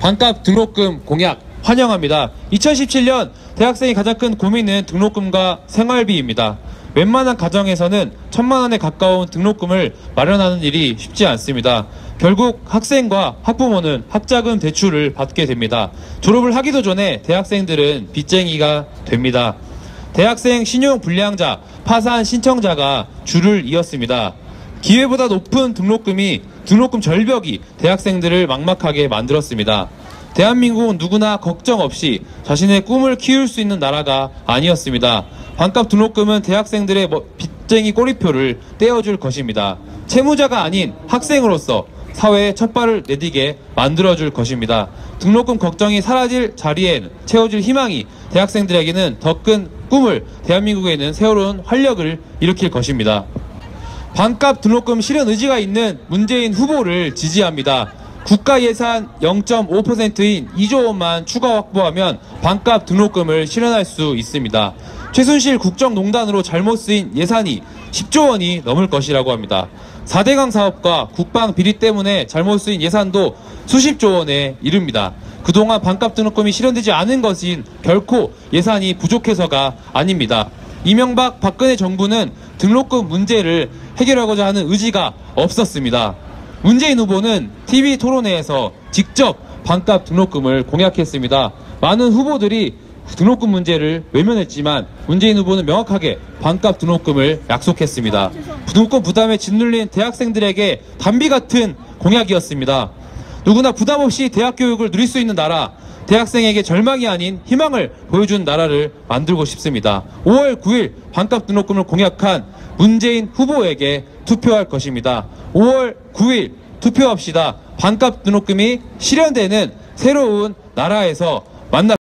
반값 등록금 공약 환영합니다. 2017년 대학생이 가장 큰 고민은 등록금과 생활비입니다. 웬만한 가정에서는 천만 원에 가까운 등록금을 마련하는 일이 쉽지 않습니다. 결국 학생과 학부모는 학자금 대출을 받게 됩니다. 졸업을 하기도 전에 대학생들은 빚쟁이가 됩니다. 대학생 신용 불량자, 파산 신청자가 줄을 이었습니다. 기회보다 높은 등록금이 등록금 절벽이 대학생들을 막막하게 만들었습니다. 대한민국은 누구나 걱정 없이 자신의 꿈을 키울 수 있는 나라가 아니었습니다. 반값 등록금은 대학생들의 뭐- 빚쟁이 꼬리표를 떼어줄 것입니다. 채무자가 아닌 학생으로서 사회에 첫 발을 내디게 만들어줄 것입니다. 등록금 걱정이 사라질 자리에 채워질 희망이 대학생들에게는 더 큰 꿈을 대한민국에는 새로운 활력을 일으킬 것입니다. 반값 등록금 실현 의지가 있는 문재인 후보를 지지합니다. 국가 예산 0.5%인 2조 원만 추가 확보하면 반값 등록금을 실현할 수 있습니다. 최순실 국정농단으로 잘못 쓰인 예산이 10조 원이 넘을 것이라고 합니다. 4대강 사업과 국방 비리 때문에 잘못 쓰인 예산도 수십조 원에 이릅니다. 그동안 반값 등록금이 실현되지 않은 것은 결코 예산이 부족해서가 아닙니다. 이명박 박근혜 정부는 등록금 문제를 해결하고자 하는 의지가 없었습니다. 문재인 후보는 TV 토론회에서 직접 반값 등록금을 공약했습니다. 많은 후보들이 등록금 문제를 외면했지만 문재인 후보는 명확하게 반값 등록금을 약속했습니다. 등록금 부담에 짓눌린 대학생들에게 단비 같은 공약이었습니다. 누구나 부담 없이 대학 교육을 누릴 수 있는 나라, 대학생에게 절망이 아닌 희망을 보여준 나라를 만들고 싶습니다. 5월 9일 반값 등록금을 공약한 문재인 후보에게 투표할 것입니다. 5월 9일 투표합시다. 반값 등록금이 실현되는 새로운 나라에서 만나